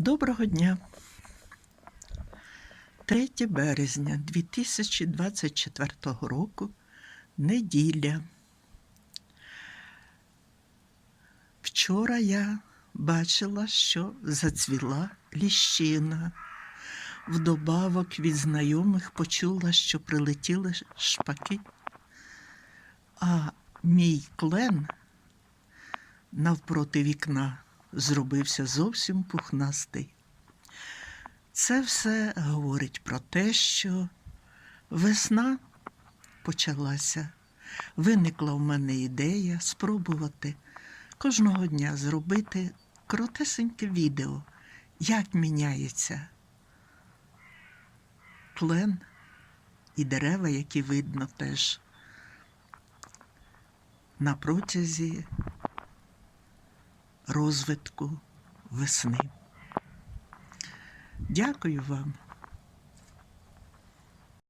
Доброго дня. 3 березня 2024 року. Неділя. Вчора я бачила, що зацвіла ліщина. Вдобавок від знайомих почула, що прилетіли шпаки. А мій клен навпроти вікна зробився зовсім пухнастий. Це все говорить про те, що весна почалася. Виникла в мене ідея спробувати кожного дня зробити коротесеньке відео, як міняється клен і дерева, які видно теж на протязі розвитку весни. Дякую вам.